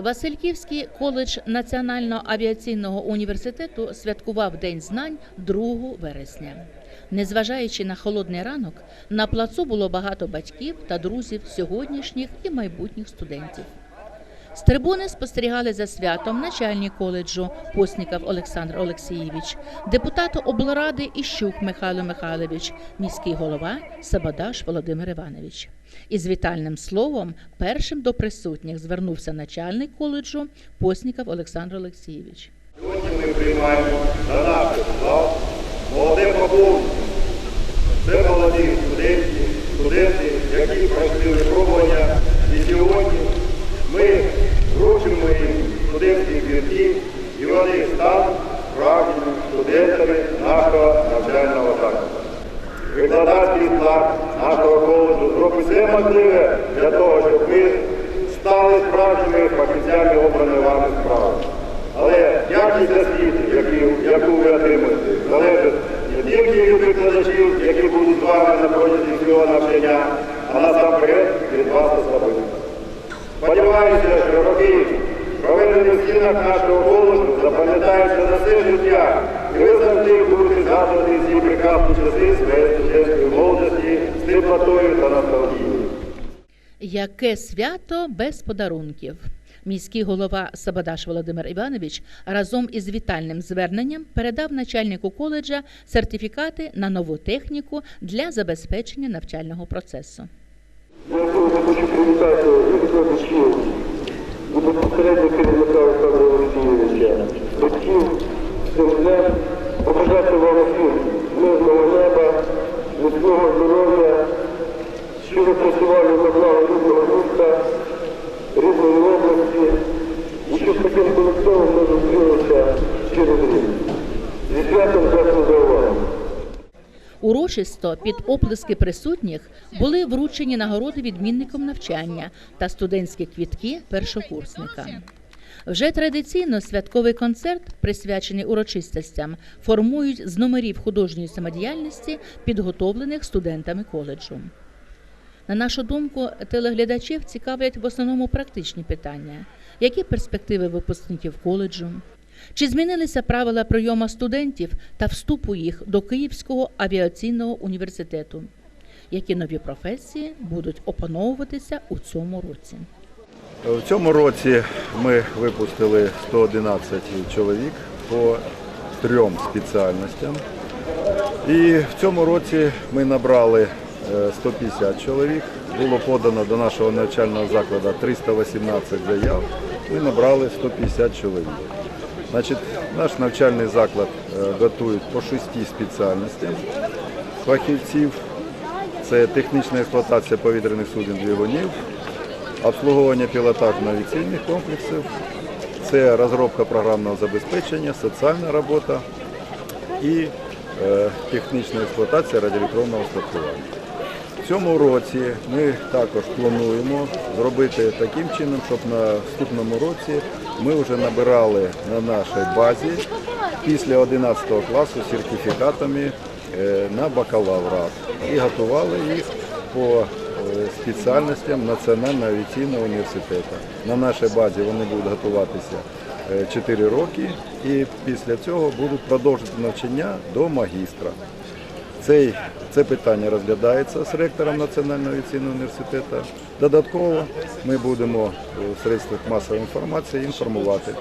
Васильківський коледж Національного авіаційного університету святкував День знань 2 вересня. Незважаючи на холодний ранок, на плацу було багато батьків та друзів сьогоднішніх і майбутніх студентів. З трибуни спостерігали за святом начальник коледжу Постніков Олександр Олексійович, депутат облради Іщук Михайло Михайлович, міський голова Сабадаш Володимир Іванович. Із вітальним словом першим до присутніх звернувся начальник коледжу Постніков Олександр Олексійович. Сьогодні ми приймаємо на наш молоде поповнення. Це молоді студенти, студенти, які пройшли випробування. І сьогодні ми вручимо їм студентські квітки, і вони стануть справжніми студентами нашого навчального закладу. Викладацький склад нашого коледжу зробить все можливе для того, щоб ви стали справжніми фахівцями обраної вами справи. Але якість освіти, яку, ви отримаєте, залежить не тільки від викладачів, які будуть з вами на протязі всього навчання, а насамперед від вас особисто. Сподіваюся, що роки, проведені в стінах нашого коледжу, життя, і ви завжди будете згадувати ці прекрасні часи своєї студентської молодості з теплотою та ностальгією. Яке свято без подарунків? Міський голова Сабадаш Володимир Іванович разом із вітальним зверненням передав начальнику коледжа сертифікати на нову техніку для забезпечення навчального процесу. Я хочу привітати і викладачів, і безпосередньо керівника Олександра Олексійовича, Урочисто під оплески присутніх були вручені нагороди відмінникам навчання та студентські квітки першокурсникам. Вже традиційно святковий концерт, присвячений урочистостям, формують з номерів художньої самодіяльності, підготовлених студентами коледжу. На нашу думку, телеглядачів цікавлять в основному практичні питання: які перспективи випускників коледжу? Чи змінилися правила прийому студентів та вступу їх до Київського авіаційного університету? Які нові професії будуть опановуватися у цьому році? В цьому році ми випустили 111 чоловік по трьом спеціальностям. І в цьому році ми набрали е, 150 чоловік. Було подано до нашого навчального закладу 318 заяв. Ми набрали 150 чоловік. Значить, наш навчальний заклад е, готує по шести спеціальностям фахівців. Це технічна експлуатація повітряних суден двигунів, обслуговування пілотажно-авіаційних комплексів, це розробка програмного забезпечення, соціальна робота і е, технічна експлуатація радіоелектронного устаткування. Цьому році ми також плануємо зробити таким чином, щоб на наступному році ми вже набирали на нашій базі після 11 класу сертифікатами е, на бакалаврат і готували їх по е, спеціальностям Національного авіаційного університету. На нашій базі вони будуть готуватися е, 4 роки і після цього будуть продовжити навчання до магістра. Цей, це питання розглядається з ректором Національного авіаційного університету. Додатково ми будемо в средствах масової інформації інформувати,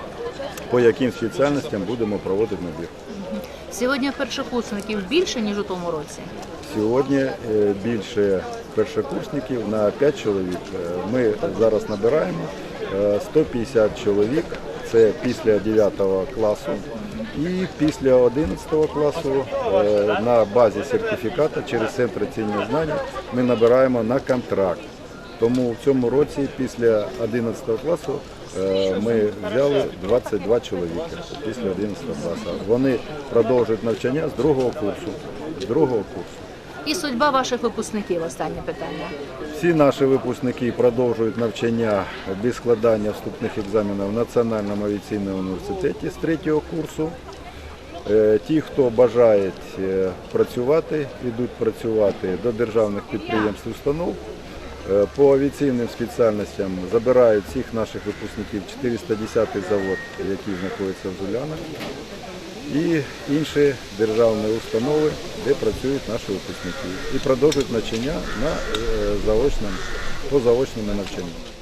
по яким спеціальностям будемо проводити набір. Сьогодні першокурсників більше ніж у тому році. Сьогодні е, більше першокурсників на 5 чоловік. Е, Ми зараз набираємо е, 150 чоловік. Це після 9 класу. І після 11 класу е, на базі сертифіката через центр цінних знань ми набираємо на контракт. Тому в цьому році після 11 класу е, ми взяли 22 чоловіка після 11 класу. Вони продовжують навчання з другого курсу. З другого курсу. І судьба ваших випускників останнє питання. Всі наші випускники продовжують навчання без складання вступних екзаменів в Національному авіаційному університеті з третього курсу. Е, Ті, хто бажають е, працювати, йдуть працювати до державних підприємств установ. Е, По авіаційним спеціальностям забирають всіх наших випускників 410-й завод, який знаходиться в Зулянах, і інші державні установи, де працюють наші випускники, і продовжують навчання на е, заочному, по заочному навчанню.